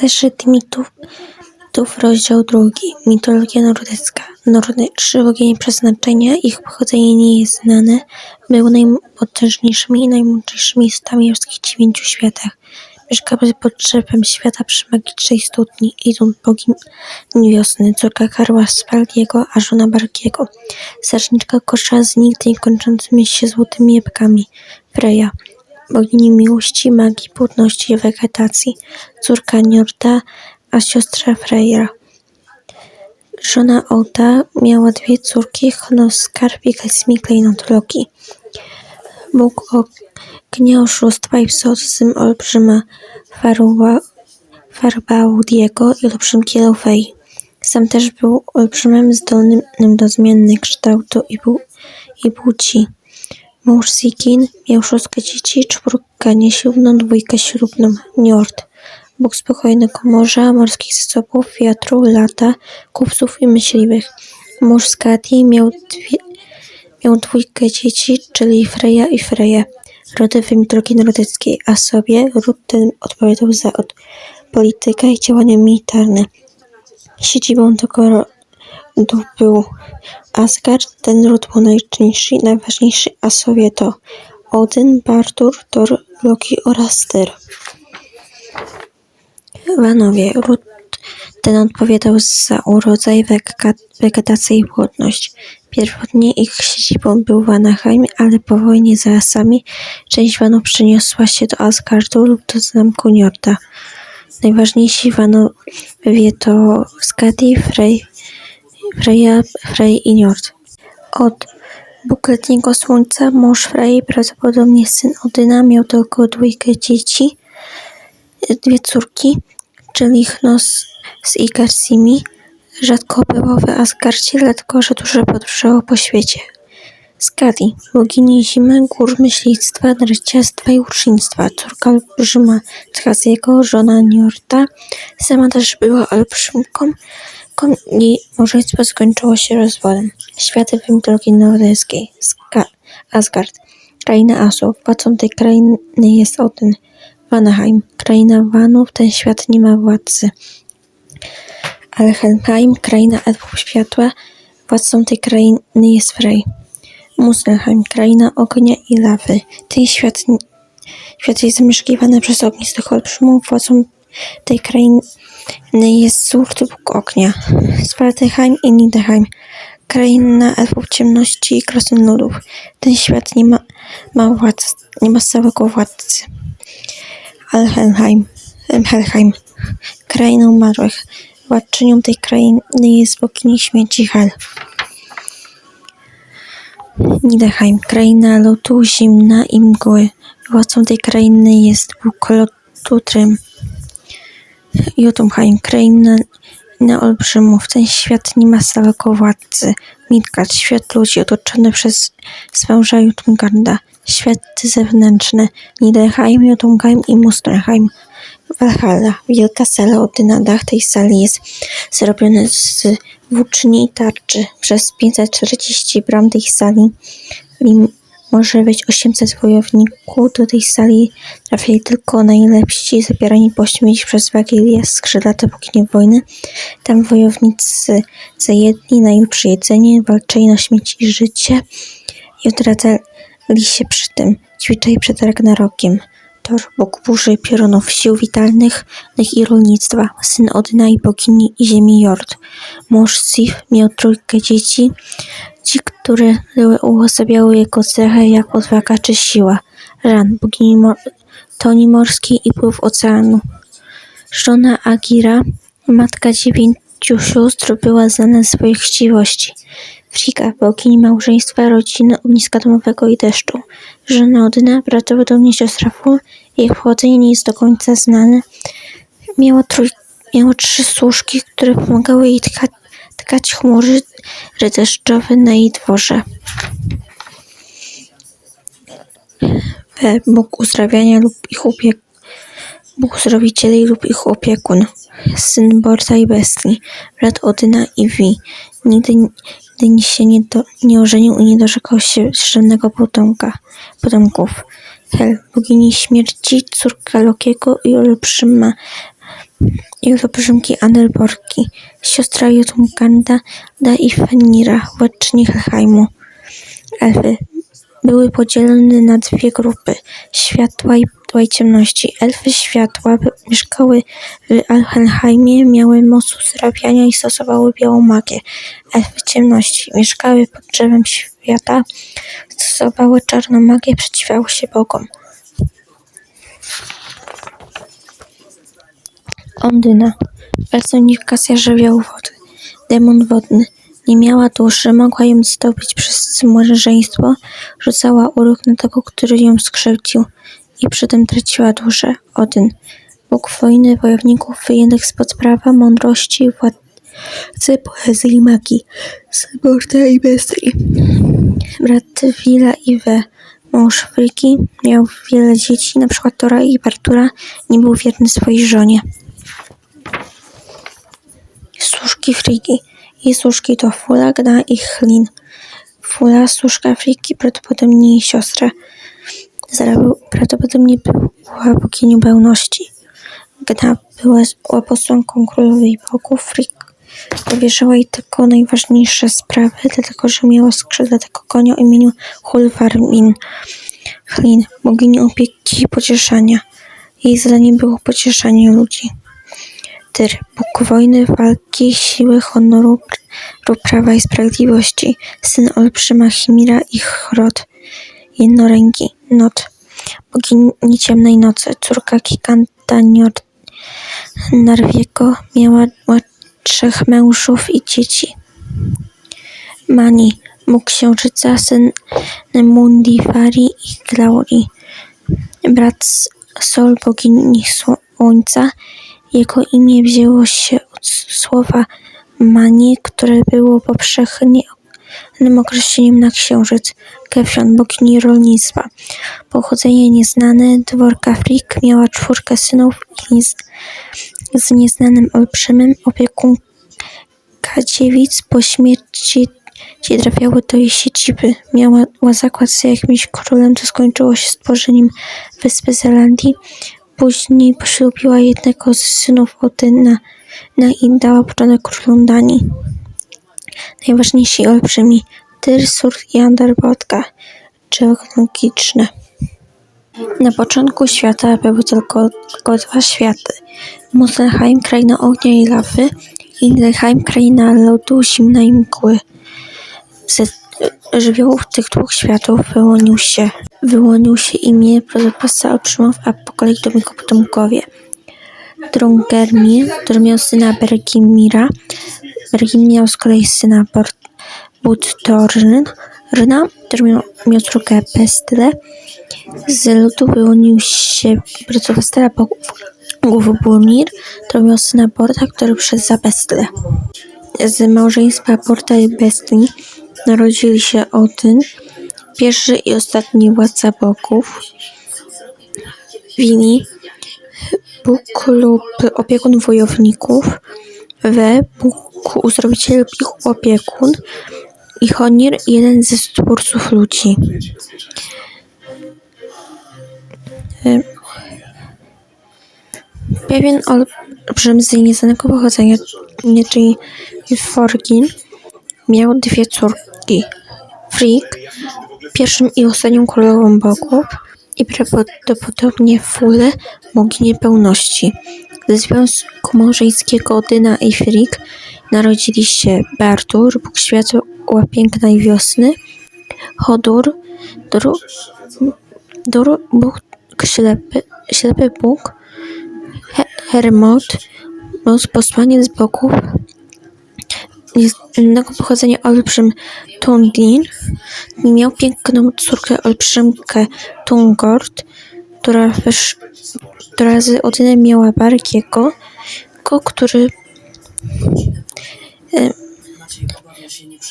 Zeszyt mitów, mitów, rozdział drugi. Mitologia nordycka. Nordy, trzy bogini przeznaczenia, ich pochodzenie nie jest znane, były najpotężniejszymi i najmądrzejszymi istotami w dziewięciu światach. Mieszkały pod drzewem świata przy magicznej studni, Idun, bogini wiosny, córka Karła Spaldiego, a żona Bargiego, strażniczka kosza z nigdy nie kończącymi się złotymi jabłkami, Freja, bogini miłości, magii, płodności i wegetacji, córka Njorda, a siostra Freyra. Żona Oda miała dwie córki, Hnosskarp i Kasmi klejnot Loki. Bóg ognia, oszustwa i psotyzm olbrzyma Farbaudiego i olbrzym Kielofei. Sam też był olbrzymem zdolnym do zmiennych kształtu i, i płci. Sigyn miał dzieci, czwórkę nieślubną, dwójkę ślubną, Njord. Bóg spokojnego morza, morskich zasobów, wiatru, lata, kupców i myśliwych. Mąż miał, miał dwójkę dzieci, czyli Freja i Freję, rody w mitologii nordyckiej, a sobie ród ten odpowiadał za politykę i działania militarne. Siedzibą tego rodu był Asgard, ten ród był najczęstszy i najważniejszy, a sobie to Odyn, Bartur, Thor, Loki oraz Tyr. Wanowie. Ród ten odpowiadał za urodzaj, wegetację i płodność. Pierwotnie ich siedzibą był Vanaheim, ale po wojnie z rasami część Vanów przeniosła się do Asgardu lub do zamku Njorda. Najważniejsi Vanowie to Skadi, Frey, Freya, Frey i Njord. Od Bóg słońca, mąż Frey, prawdopodobnie syn Odyna, miał tylko dwójkę dzieci, dwie córki, czyli Chnos z Igarsimi, rzadko bywał w Asgardzie, dlatego że dużo podróżował po świecie. Skadi, bogini zimy, gór, myślictwa, narciarstwa i ucznictwa, córka olbrzyma Tchaziego, żona Njorda, sama też była olbrzymką, i małżeństwo skończyło się rozwodem. Światy w mitologii nordyckiej. Asgard, kraina Asów. Władcą tej krainy jest Odyn. Vanaheim, kraina Vanów, ten świat nie ma władcy. Ale Helheim, kraina elfów światła, władcą tej krainy jest Frey. Muspelheim, kraina ognia i lawy. Ten świat, świat jest zamieszkiwany przez ognistych olbrzymów, władcą tej krainy jest Surd, Bóg ognia. Svartalheim i Nidheim, kraina elfów ciemności i krasnoludów. Ten świat nie ma, ma władz, nie ma stałego władcy. Alhelheim, Helheim, kraina umarłych. Władczynią tej krainy jest bogini śmierci Hel. Nidheim, kraina lotu, zimna i mgły. Władcą tej krainy jest Bóg lotu Trym. Kraina na olbrzymów. Ten świat nie ma stałego władcy. Midgard, świat ludzi otoczony przez zwęża Jotungarda. Światy zewnętrzne. Nidheim, Jotunheim i Muspelheim. Valhalla, wielka sala Odyna. Dach tej sali jest zrobiony z włóczni i tarczy. Przez 540 bram tej sali może być 800 wojowników. Do tej sali trafiali tylko najlepsi, zabierani po śmierci przez Wagilię, skrzydlate bogini wojny. Tam wojownicy zajedli najlepsze jedzenie, walczyli na śmierć i życie i odradzali się przy tym, ćwiczyli przed Ragnarokiem. Thor, bóg burzy, piorunów, sił witalnych i rolnictwa, syn Odyna i bogini ziemi Jord. Mąż Sif miał trójkę dzieci, ci, które uosabiały jego cechę jak odwaga czy siła. Ran, bogini toni morskiej i pływ oceanu. Żona Agira, matka dziewięciu sióstr, była znana z swojej chciwości. Frika, bogini małżeństwa, rodziny, ogniska domowego i deszczu. Żona Odyna, prawdopodobnie siostra Ful, jej pochodzenie nie jest do końca znane. Miała, miała trzy służki, które pomagały jej tkać, tkać chmury deszczowe na jej dworze. Bóg uzdrawiania lub ich opiekun. Bóg uzdrowicieli lub ich opiekun. Syn Borta i Bestii, brat Odyna i Wi. Nigdy, nigdy się nie, do, nie ożenił i nie doczekał się żadnego potomka, potomków. Hel, bogini śmierci, córka Lokiego i olbrzyma i olbrzymki Anelborki, siostra Jotunmganda i Fenira, władczyni Helheimu. Elfy były podzielone na dwie grupy światła i, i ciemności. Elfy światła mieszkały w Alhelheimie, miały moc uzdrawiania i stosowały białą magię. Elfy ciemności mieszkały pod drzewem świata, stosowały czarną magię, przeciwiały się bogom. Ondyna, personifikacja żywiołu wody, demon wodny. Nie miała duszy, mogła ją zdobyć przez małżeństwo, rzucała urok na tego, który ją skrzywdził i przy tym traciła duszę. Odyn, bóg wojny, wojowników wyjętych spod prawa, mądrości, władcy, poezji i magii, Syborta i Bestrii. Brat Wila i We, mąż Friki, miał wiele dzieci, przykład Tora i Bartura, nie był wierny swojej żonie. Służki Friki. Jej służki to Fula, Gna i Chlin. Fula, służka Friki, prawdopodobnie jej siostra. Zara był, prawdopodobnie była boginią pełności. Gna była posłanką królowej bogów. Frik powierzyła jej tylko najważniejsze sprawy, dlatego że miała skrzydlatego konia o imieniu Hulfarmin. Chlin, bogini opieki i pocieszania. Jej zadaniem było pocieszanie ludzi. Tyr, Bóg wojny, walki, siły, honoru, pr- prawa i sprawiedliwości, syn olbrzyma Chimira i Chrot, jednoręki, Not, bogini ciemnej nocy, córka Kikanta Narwiego, miała trzech mężów i dzieci. Mani, Bóg księżyca, syn Mundifari i Glauri, brat Sol, bogini słońca, jego imię wzięło się od słowa mani, które było powszechnie określeniem na księżyc. Gefjon, bogini rolnictwa. Pochodzenie nieznane, dworka Frik miała czwórkę synów z nieznanym olbrzymem opiekunka dziewic po śmierci dzieci trafiały do jej siedziby. Miała zakład z jakimś królem, co skończyło się stworzeniem wyspy Zelandii. Później poślubiła jednego z synów Odyna i dała początek królom Danii. Najważniejsi olbrzymi Tyr, Sur i Anderbotka geologiczne. Na początku świata były tylko, tylko dwa światy. Muspelheim, kraina ognia i lawy i Niflheim, kraina lodu, zimna i mgły. Ze żywiołów tych dwóch światów wyłonił się, wyłonił się imię Protopasa olbrzymów, a po kolei to jego potomkowie. Drungermir, który miał syna Bergimira. Bergim miał z kolei syna Budtorna, który miał, miał córkę Bestyle. Z ludu wyłonił się Protopastera bogów Burmir, który miał syna Borta, który przez za Bestyle. Z małżeństwa Borta i Bestli narodzili się Odyn, pierwszy i ostatni władca bogów, Wini, Bóg lub opiekun wojowników, We, Bóg uzdrowiciel lub opiekun i Honir, jeden ze stwórców ludzi. Em, Pewien olbrzym z nieznanego pochodzenia, czyli Forgin, miał dwie córki. Frigg, pierwszą i ostatnią królową bogów i prawdopodobnie Fulę, boginię pełności. Ze związku małżeńskiego Odyna i Frigg narodzili się Bartur, bóg światła piękna i wiosny, Hodur, Dur, Dur bóg ślepy, ślepy bóg, He, Hermod, moc posłaniec bogów, innego pochodzenia olbrzym Tundin, miał piękną córkę olbrzymkę Tungord, która, wysz, która z Odynem miała Bargiego, który e,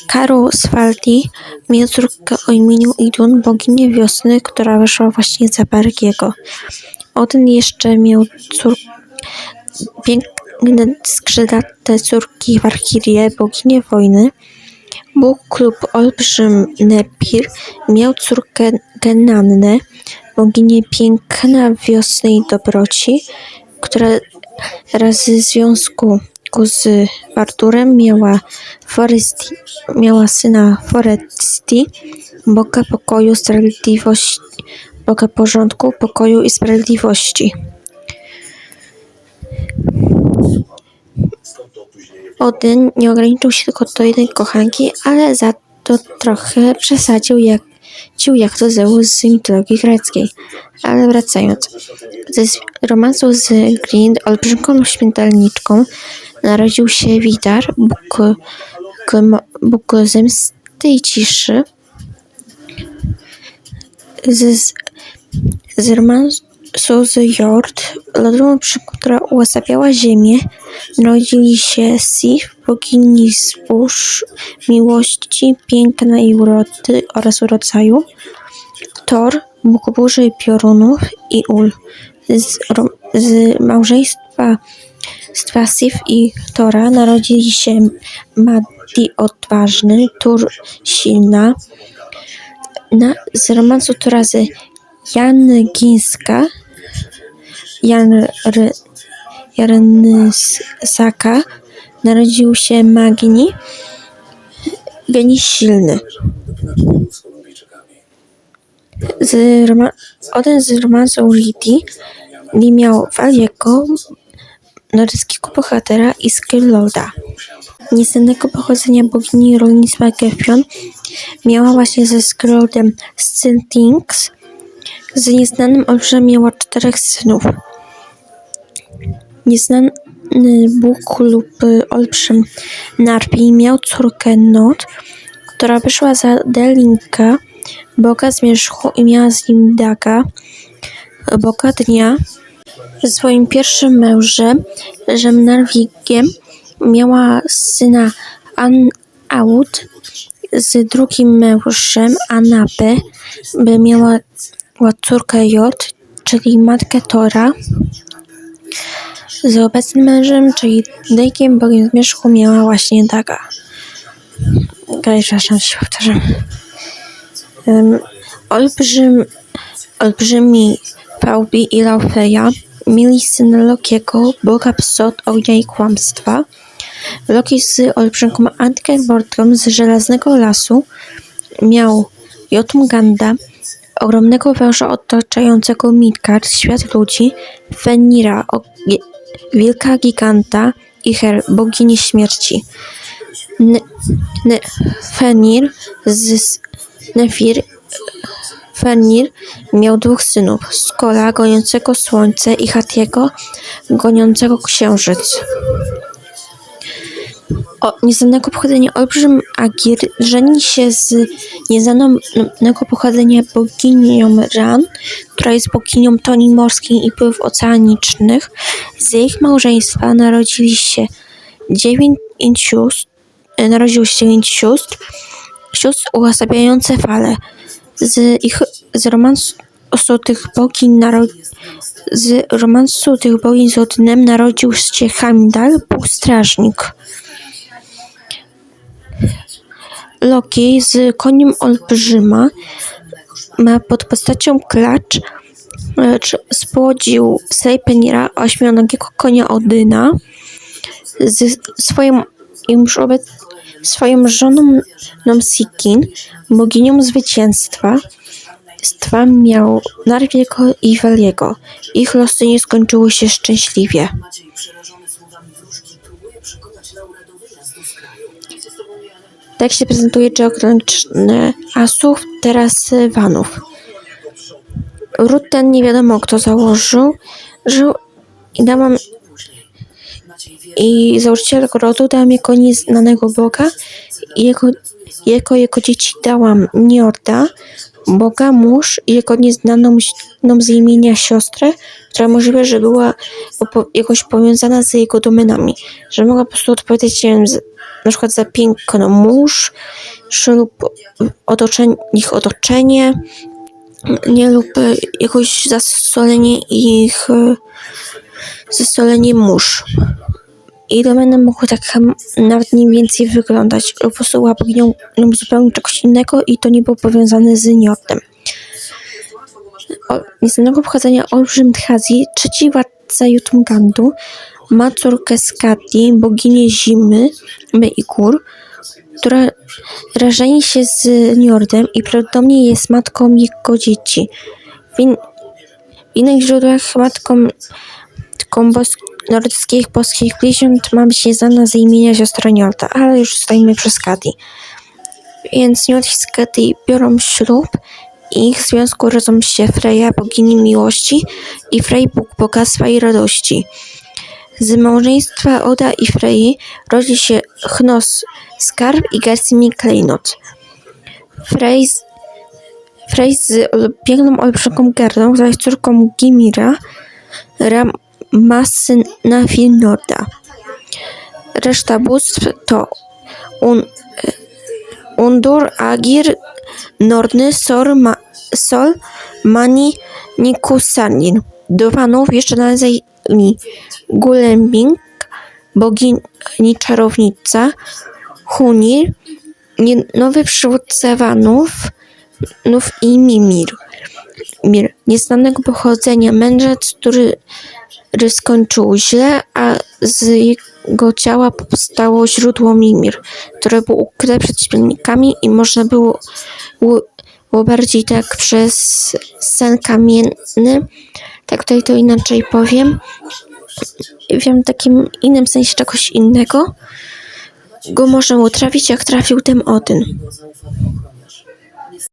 Karu Svaldi miał córkę o imieniu Idun, boginię wiosny, która wyszła właśnie za Bargiego. Odyn jeszcze miał córkę piękne skrzydlate córki Walkirię, boginię wojny. Bóg lub olbrzym Nepir miał córkę Genannę, boginię piękna, wiosny i dobroci, która razy związku z Arturem miała, Foresti, miała syna Foresti, Boga pokoju, sprawiedliwości, Boga porządku, pokoju i sprawiedliwości. Odyn nie ograniczył się tylko do jednej kochanki, ale za to trochę przesadził jak, cił jak to Zeus z mitologii greckiej. Ale wracając, ze romansu z Grind, olbrzymką śmiertelniczką, narodził się Widar, Bóg, Bóg zemsty i ciszy. Z, z romansu z Jord, lodową która uosabiała ziemię, narodzili się Sif, bogini zbóż, miłości, piękna i urody oraz urodzaju, Thor, Bóg burzy piorunów i Ul. Z, z małżeństwa stwa Sif i Tora narodzili się Madi odważny, Tur silna, na, z romansu Tora z Jan Gińska, Jan R narodził się Magni, geni silny. Z Oden z romansu Lidi nie miał Waliego, nordyckiego bohatera i Skirlorda. Nieznanego pochodzenia bogini rolnictwa Gefion miała właśnie ze Skirloldem Stintings z nieznanym olbrzymem miała czterech synów. Nieznany Bóg lub olbrzym Narpi miał córkę Not, która wyszła za Delinka, boga zmierzchu i miała z nim Daga, boga dnia. Ze swoim pierwszym mężem, mężem Narwigiem, miała syna An-Aud, z drugim mężem Anapy, by miała miała córkę Jod, czyli matkę Tora. Z obecnym mężem, czyli Dejkiem, bogiem zmierzchu, miała właśnie Daga. Przepraszam, się powtarzam. Um, olbrzym, olbrzymi Faubi i Laufeja mieli syna Lokiego, boga psot, ognia i kłamstwa. Loki z olbrzymką Ankerborgą z żelaznego lasu miał Ogromnego węża otaczającego Midgard, świat ludzi, Fenira, wilka giganta i Her, bogini śmierci. Fenir z- Nefir Fenir miał dwóch synów, Skola goniącego słońce i Hatiego goniącego księżyc. O nieznanego pochodzenia olbrzym Agir żeni się z nieznanego pochodzenia boginią Ran, która jest boginią toni morskiej i pływów oceanicznych. Z ich małżeństwa narodzili się dziewięć sióstr, e, narodziło się dziewięć sióstr, sióstr uosabiające fale. Z ich z romansu tych bogiń z romansu tych z Odynem narodził się Heimdall, półstrażnik. Loki z koniem olbrzyma ma pod postacią klacz spłodził Sleipnira, ośmionogiego konia Odyna z swoją już obec, swoją żoną Nomsikin, boginią zwycięstwa. Stwa miał Narwiego i Waliego. Ich losy nie skończyły się szczęśliwie. Tak się prezentuje geograficzny asów, teraz Wanów. Ród ten nie wiadomo kto założył, żył i dałam i założyciel rodu dał mi nieznanego Boga. I jego, jako dzieci dałam Niorda, Boga, mórz i jego nieznaną ś- z imienia siostrę, która możliwe, że była opo- jakoś powiązana z jego domenami, że mogła po prostu odpowiadać nie wiem, z, na przykład za piękno mórz, lub otoczenie, ich otoczenie, nie lub e, jakoś zasolenie ich e, zasolenie mórz. I domeny mogły tak nawet mniej więcej wyglądać. Po prostu lub zupełnie czegoś innego i to nie było powiązane z Niordem. o, nieznanego pochodzenia olbrzym Dhazi, trzeci władca Jutmgandu, ma córkę Skadi, boginię zimy my i gór, która rażeni się z Njordem i prawdopodobnie jest matką jego dzieci. W, in, w innych źródłach matką, matką nordyckich boskich bliźniąt ma być nieznana z imienia siostra Njorda, ale już stajemy przy Skadi. Więc Njord i Skadi biorą ślub i ich związku rodzą się Freja, bogini miłości i Frej, bóg bogactwa i radości. Z małżeństwa Oda i Frey rodzi się Chnos, skarb i Gersimi klejnot. Frey z, Frey z piękną olbrzymką Gerdą, jest córką Gimira, Ra ma syna Finnoda. Reszta bóstw to Un, Undur, Agir, Norny, Sor, Ma, Sol, Mani, Nikusanin. Do panów jeszcze należeli Gulembing, bogini czarownica, Hunir, nowy przywódca Wanów Nów i Mimir. Mir, nieznanego pochodzenia mędrzec, który skończył źle, a z jego ciała powstało źródło Mimir, które było ukryte przed śmielnikami i można było, było, było bardziej tak przez sen kamienny, tak tutaj to inaczej powiem, wiem w takim innym sensie czegoś innego, go można utrafić, jak trafił ten Odyn.